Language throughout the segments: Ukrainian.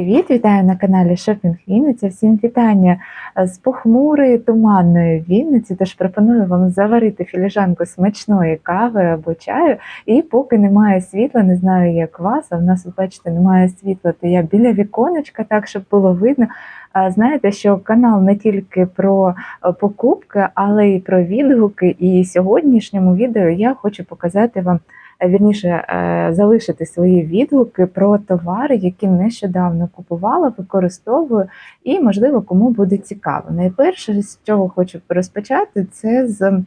Привіт, вітаю на каналі Шопінг Вінниця. Всім вітання з похмурої туманної Вінниці. Тож пропоную вам заварити філіжанку смачної кави або чаю. І поки немає світла, не знаю, як вас, а в нас, ви бачите, немає світла, то я біля віконечка, так щоб було видно. Знаєте, що канал не тільки про е, покупки, але й про відгуки. І сьогоднішньому відео я хочу показати вам. Е, Вірніше е, залишити свої відгуки про товари, які нещодавно купувала, використовую, і, можливо, кому буде цікаво. Найперше, з чого хочу розпочати, це з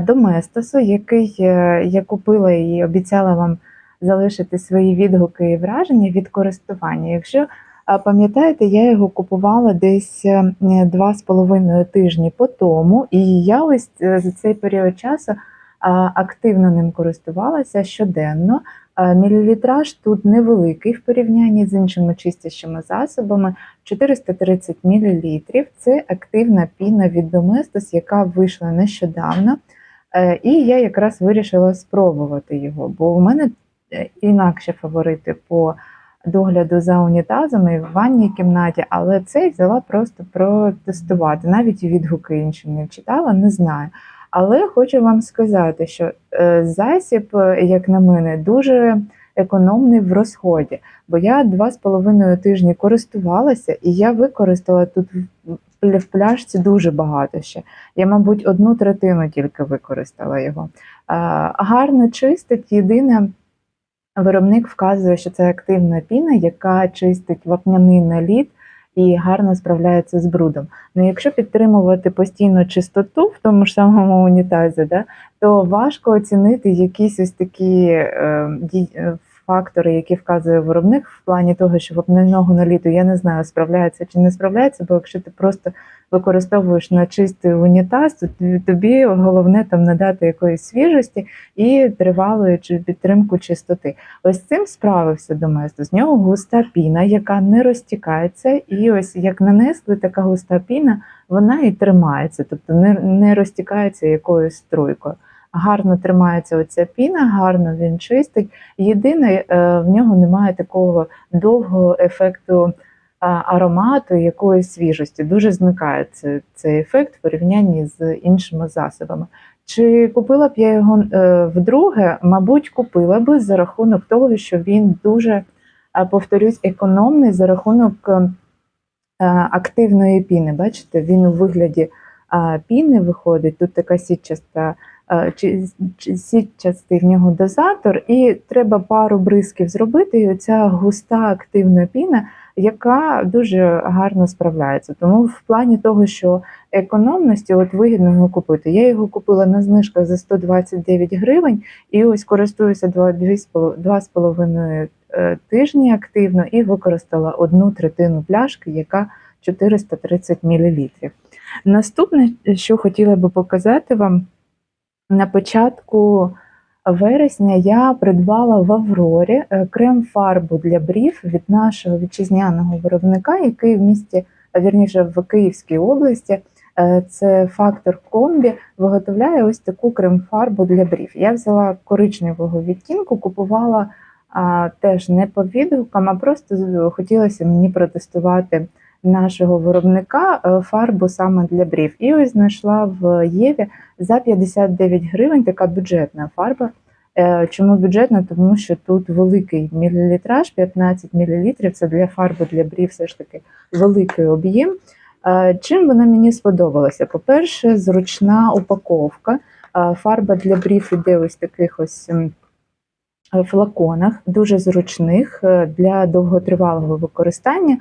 Доместосу, який е, я купила і обіцяла вам залишити свої відгуки і враження від користування. Якщо пам'ятаєте, я його купувала десь е, два з половиною тижні по тому, і я ось е, за цей період часу активно ним користувалася щоденно. Мілілітраж тут невеликий в порівнянні з іншими чистящими засобами 430 мл. Це активна піна від Domestos, яка вийшла нещодавно. Е, І я якраз вирішила спробувати його, бо у мене е, інакше фаворити по догляду за унітазами в ванній кімнаті, але цей взяла просто протестувати. Навіть відгуки інші не читала, не знаю. Але хочу вам сказати, що е, засіб, е, як на мене, дуже економний в розході. Бо я два з половиною тижні користувалася, і я використала тут в- пляшці дуже багато ще. Я, мабуть, одну третину тільки використала його. Гарно чистить. Єдине, виробник вказує, що це активна піна, яка чистить вапняний наліт і гарно справляється з брудом. Ну, якщо підтримувати постійно чистоту в тому ж самому унітазі, да, то важко оцінити якісь ось такі е, е, фактори, які вказує виробник в плані того, що вапняного наліту, я не знаю, справляється чи не справляється, бо якщо ти просто використовуєш на чистий унітаз, то тобі- головне там надати якоїсь свіжості і тривалої чи підтримку чистоти. Ось цим справився Доместос. З нього густа піна, яка не розтікається, і ось як нанесли така густа піна, вона і тримається, тобто не, не розтікається якоюсь струйкою. Гарно тримається оця піна, гарно він чистить. Єдине, е, в нього немає такого довгого ефекту аромату, якоїсь свіжості. Дуже зникає це- цей ефект в порівнянні з іншими засобами. Чи купила б я його е, вдруге? Мабуть, купила би за рахунок того, що він дуже, е, повторюсь, економний за рахунок активної піни. Бачите, він у вигляді піни виходить. Тут така сітчаста, чи- чи- сітчастий в нього дозатор, і треба пару бризків зробити, і оця густа активна піна, яка дуже гарно справляється. Тому в плані того, що економності, от вигідно його купити. Я його купила на знижках за 129 гривень, і ось користуюся два, дві з поло- два з половиною е, тижні активно і використала одну третину пляшки, яка 430 мл. Наступне, що хотіла би показати вам, на початку вересня я придбала в Аврорі е, крем-фарбу для брів від нашого вітчизняного виробника, який в місті, вірніше в Київській області. Е, Це фактор комбі виготовляє ось таку крем-фарбу для брів. Я взяла коричневого відтінку, купувала а, теж не по відгукам, а просто хотілося мені протестувати нашого виробника е, фарбу саме для брів. І ось знайшла в Єві за 59 гривень така бюджетна фарба. Е, Чому бюджетна? Тому що тут великий мілілітраж, 15 мл. Це для фарби для брів все ж таки великий об'єм. Е, Чим вона мені сподобалася? По-перше, зручна упаковка. Фарба для брів іде ось таких ось флаконах, дуже зручних для довготривалого використання.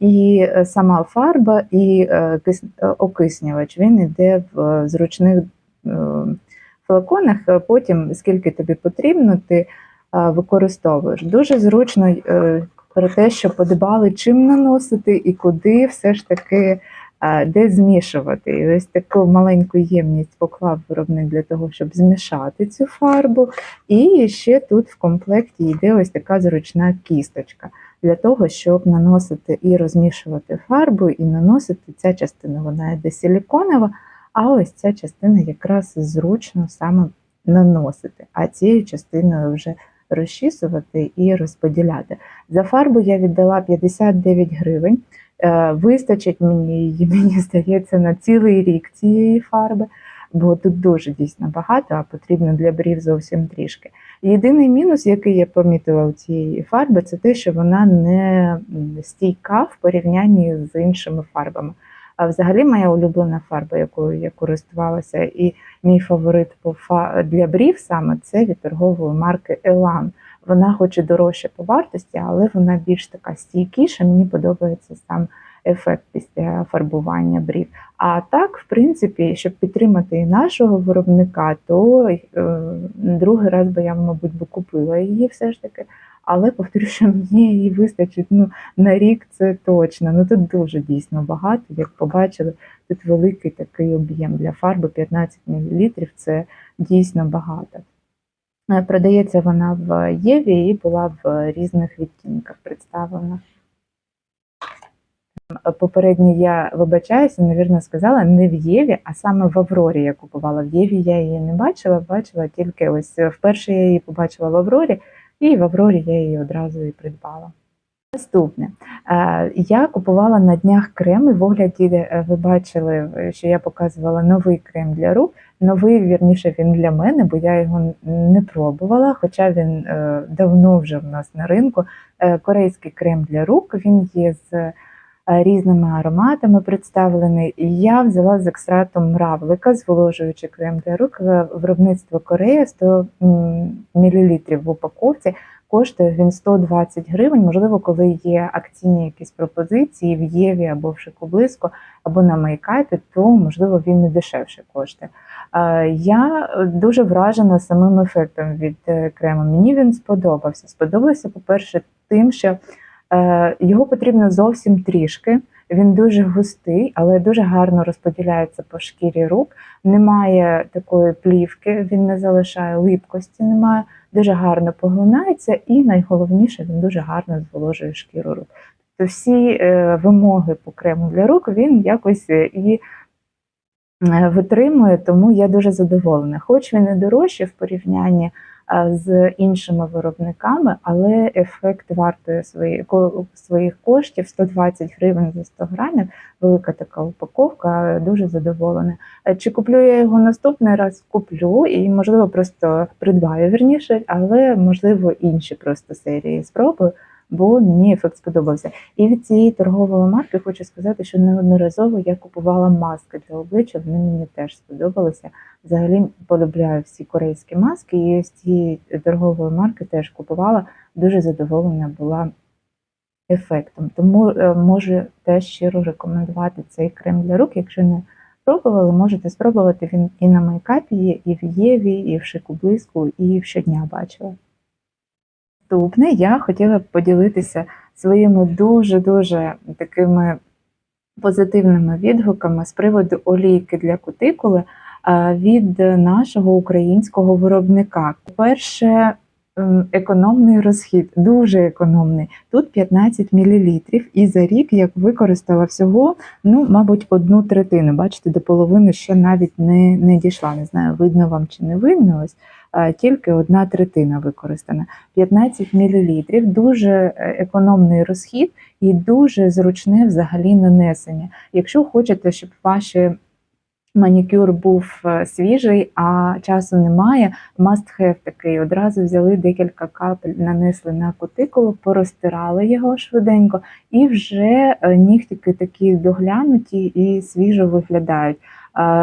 І е, сама фарба, і е, е, окиснювач він йде в зручних флаконах. Потім, скільки тобі потрібно, ти використовуєш. Дуже зручно про те, що подбали, чим наносити і куди все ж таки де змішувати. І ось таку маленьку ємність поклав виробник для того, щоб змішати цю фарбу. І ще тут в комплекті йде ось така зручна кісточка для того, щоб наносити і розмішувати фарбу, і наносити ця частина, вона йде силіконова, а ось ця частина якраз зручно саме наносити, а цією частиною вже розчісувати і розподіляти. За фарбу я віддала 59 гривень. Е, Вистачить мені її, мені здається, на цілий рік цієї фарби, бо тут дуже дійсно багато, а потрібно для брів зовсім трішки. Єдиний мінус, який я помітила у цієї фарби, це те, що вона не стійка в порівнянні з іншими фарбами. А взагалі моя улюблена фарба, якою я користувалася, і мій фаворит для брів саме це від торгової марки Elan. Вона хоч і дорожча по вартості, але вона більш така стійкіша. Мені подобається сам ефект після фарбування брів. А так, в принципі, щоб підтримати і нашого виробника, то е, другий раз би я, мабуть, би купила її все ж таки. Але повторюю, що мені її вистачить ну, на рік це точно. Ну тут дуже дійсно багато. Як побачили, тут великий такий об'єм для фарби 15 мл. Це дійсно багато. Е, Продається вона в Єві і була в різних відтінках представлена. Попередньо я вибачаюся, невірно сказала, не в Єві, а саме в Аврорі я купувала. В Єві я її не бачила, бачила тільки ось вперше я її побачила в Аврорі, і в Аврорі я її одразу і придбала. Наступне. Е, Я купувала на днях крем, і в огляді е, ви бачили, що я показувала новий крем для рук. Новий, вірніше, він для мене, бо я його не пробувала, хоча він е, давно вже в нас на ринку. Корейський крем для рук, він є з різними ароматами представлений. І я взяла з екстратом мравлика, зволожуючий крем для рук, е, виробництво Корея 100 мл в упаковці. Коштує він 120 гривень. Можливо, коли є акційні якісь пропозиції в Єві або в Шикоблиско, або на Майкапі, то можливо він не дешевше коштує. Е, Я дуже вражена самим ефектом від е, крему. Мені він сподобався. Сподобався, по-перше, тим, що е, його потрібно зовсім трішки. Він дуже густий, але дуже гарно розподіляється по шкірі рук. Немає такої плівки, він не залишає липкості, немає дуже гарно поглинається, і найголовніше, він дуже гарно зволожує шкіру рук. Тобто всі е, вимоги по крему для рук він якось е, і е, витримує, тому я дуже задоволена. Хоч він і дорожчий в порівнянні е, з іншими виробниками, але ефект вартує свої, ко- своїх коштів 120 гривень за 100 грамів. Велика така упаковка, дуже задоволена. Е, Чи куплю я його наступний раз? Куплю і, можливо, просто придбаю вірніше, але можливо інші просто серії спробую, бо мені ефект сподобався. І від цієї торгової марки хочу сказати, що неодноразово я купувала маски для обличчя, вони мені теж сподобалися. Взагалі полюбляю всі корейські маски, і з цієї торгової марки теж купувала. Дуже задоволена була ефектом. Тому е, можу теж щиро рекомендувати цей крем для рук. Якщо не пробували, можете спробувати. Він і на майкапі і в Єві, і в Шику Блиску, і в щодня бачила. Наступне я хотіла б поділитися своїми дуже-дуже такими позитивними відгуками з приводу олійки для кутикули від нашого українського виробника. По-перше, економний розхід, дуже економний. Тут 15 мл, і за рік я використала всього, ну, мабуть, одну третину. Бачите, до половини ще навіть не, не дійшла. Не знаю, видно вам чи не видно. Ось е, тільки одна третина використана. 15 мл, дуже е, економний розхід і дуже зручне взагалі нанесення. Якщо хочете, щоб ваші манікюр був е, свіжий, а часу немає, must have такий. Одразу взяли декілька капель, нанесли на кутикулу, порозтирали його швиденько, і вже е, нігтики такі доглянуті і свіжо виглядають.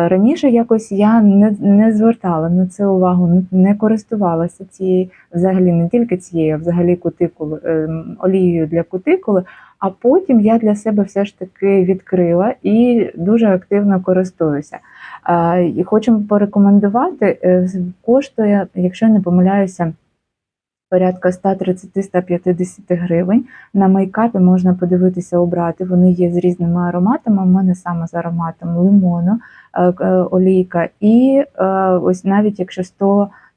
Раніше якось я не, не звертала на це увагу, не- не користувалася цією, взагалі не тільки цією, а взагалі кутикули, ем, олією для кутикули. А потім я для себе все ж таки відкрила і дуже активно користуюся. І хочемо порекомендувати, е, коштує, якщо не помиляюся, порядка 130-150 гривень. На мейкапі можна подивитися, обрати. Вони є з різними ароматами. У мене саме з ароматом лимону е, е, олійка. І ось навіть якщо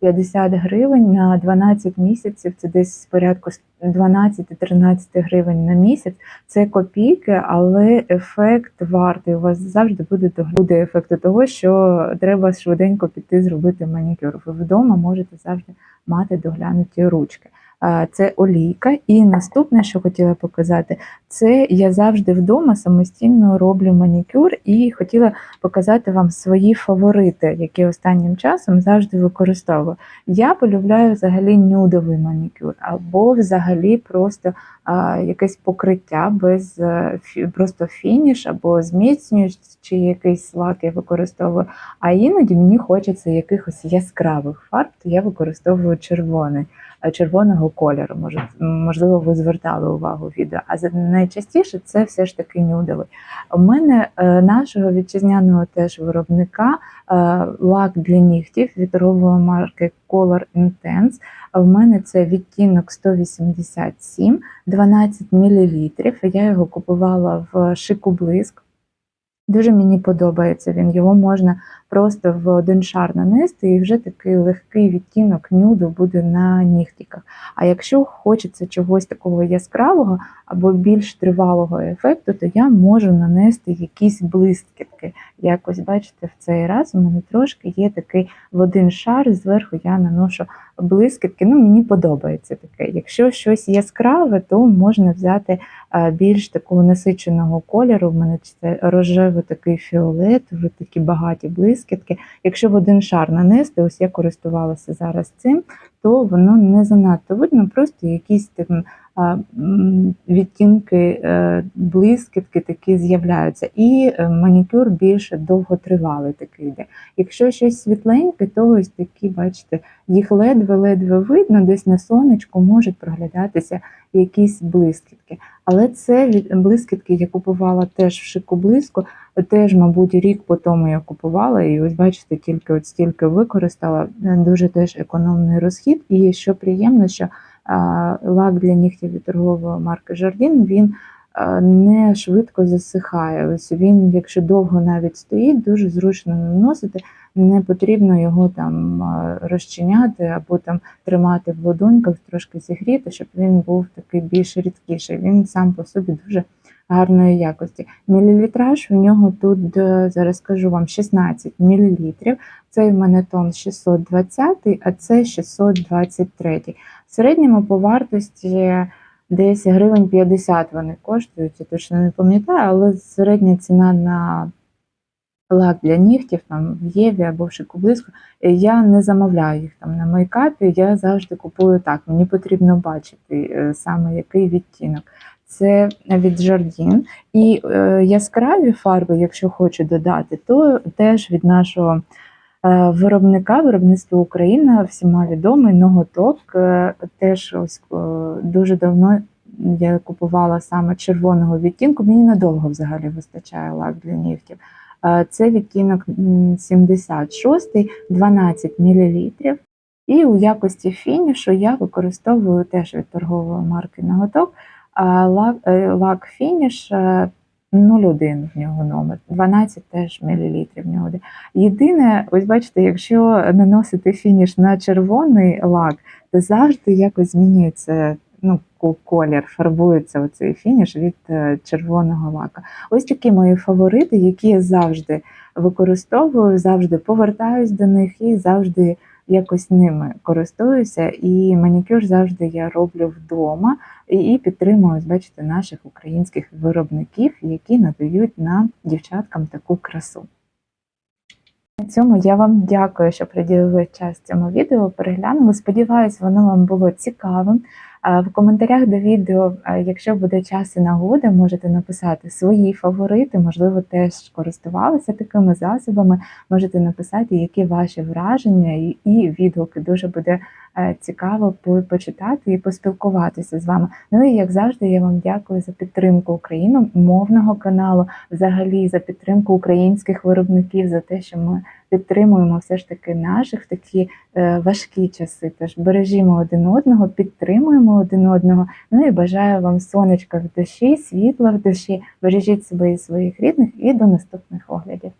50 гривень на 12 місяців. Це десь порядку 12-13 гривень на місяць. Це копійки, але ефект вартий. У вас завжди буде буде ефект того, що треба швиденько піти зробити манікюр. Ви вдома можете завжди мати доглянуті ручки. Це олійка. І наступне, що хотіла показати, це я завжди вдома самостійно роблю манікюр і хотіла показати вам свої фаворити, які останнім часом завжди використовую. Я полюбляю взагалі нюдовий манікюр, або взагалі просто а, якесь покриття без е, фі- просто фініш, або зміцнюючи чи якийсь лак я використовую. А іноді мені хочеться якихось яскравих фарб, то я використовую червоний, червоного кольору. Може, можливо, ви звертали увагу відео. А найчастіше це все ж таки нюдовий. У мене е, нашого вітчизняного теж виробника е, лак для нігтів від торгової марки Color Intense. В мене це відтінок 187, 12 мл. Я його купувала в шику блиск. Дуже мені подобається він. Його можна просто в один шар нанести, і вже такий легкий відтінок нюду буде на нігтіках. А якщо хочеться чогось такого яскравого або більш тривалого ефекту, то я можу нанести якісь блискітки. Якось бачите, в цей раз у мене трошки є такий в один шар, зверху я наношу блискітки. Ну, мені подобається таке. Якщо щось яскраве, то можна взяти більш такого насиченого кольору. У мене це рожевий такий фіолетовий, такі багаті блискітки. Якщо в один шар нанести, ось я користувалася зараз цим, то воно не занадто видно, просто якісь тим відтінки е, блискітки такі з'являються. І е, манікюр більше довготривалий такий йде. Якщо щось світленьке, то ось такі, бачите, їх ледве-ледве видно, десь на сонечку можуть проглядатися якісь блискітки. Але це блискітки я купувала теж в шику близько, теж, мабуть, рік по тому я купувала, і ось бачите, тільки от стільки використала. Дуже теж економний розхід. І що приємно, що лак для нігтів від торгової марки Jardin, він не швидко засихає. Ось він, якщо довго навіть стоїть, дуже зручно наносити. Не потрібно його там розчиняти або там тримати в ладоньках, трошки зігріти, щоб він був такий більш рідкіший. Він сам по собі дуже гарної якості. Мілілітраж в нього тут е, зараз скажу вам 16 мілілітрів. Цей в мене тон 620, а це 623. В середньому по вартості десь гривень 50 вони коштують, я точно не пам'ятаю, але середня ціна на лак для нігтів там в Єві або в Шику близько. Я не замовляю їх там на мейкапі, я завжди купую так. Мені потрібно бачити е, саме який відтінок. Це від Jardin. І е, яскраві фарби, якщо хочу додати, то теж від нашого е, виробника, виробництва Україна, всіма відомий ноготок. Е, теж ось е, дуже давно я купувала саме червоного відтінку. Мені надовго взагалі вистачає лак для нігтів. Е, Це відтінок 76, 12 мл. І у якості фінішу я використовую теж від торгової марки ноготок а лак, е, лак фініш е, 01 в нього номер, 12 теж мілілітрів в нього. Єдине, ось бачите, якщо наносити фініш на червоний лак, то завжди якось змінюється ну, колір, фарбується оцей фініш від е, червоного лака. Ось такі мої фаворити, які я завжди використовую, завжди повертаюсь до них і завжди якось ними користуюся. І манікюр завжди я роблю вдома і, підтримую, бачите, наших українських виробників, які надають нам дівчаткам таку красу. На цьому я вам дякую, що приділили час цьому відео. Переглянули. Сподіваюсь, воно вам було цікавим. В коментарях до відео, якщо буде час і нагода, можете написати свої фаворити, можливо, теж користувалися такими засобами. Можете написати, які ваші враження і- відгуки. Дуже буде цікаво почитати і поспілкуватися з вами. Ну і як завжди, я вам дякую за підтримку україномовного каналу, взагалі за підтримку українських виробників, за те, що ми підтримуємо все ж таки наших в такі е, важкі часи. Тож бережімо один одного, підтримуємо один одного. Ну і бажаю вам сонечка в душі, світла в душі. Бережіть себе і своїх рідних і до наступних оглядів.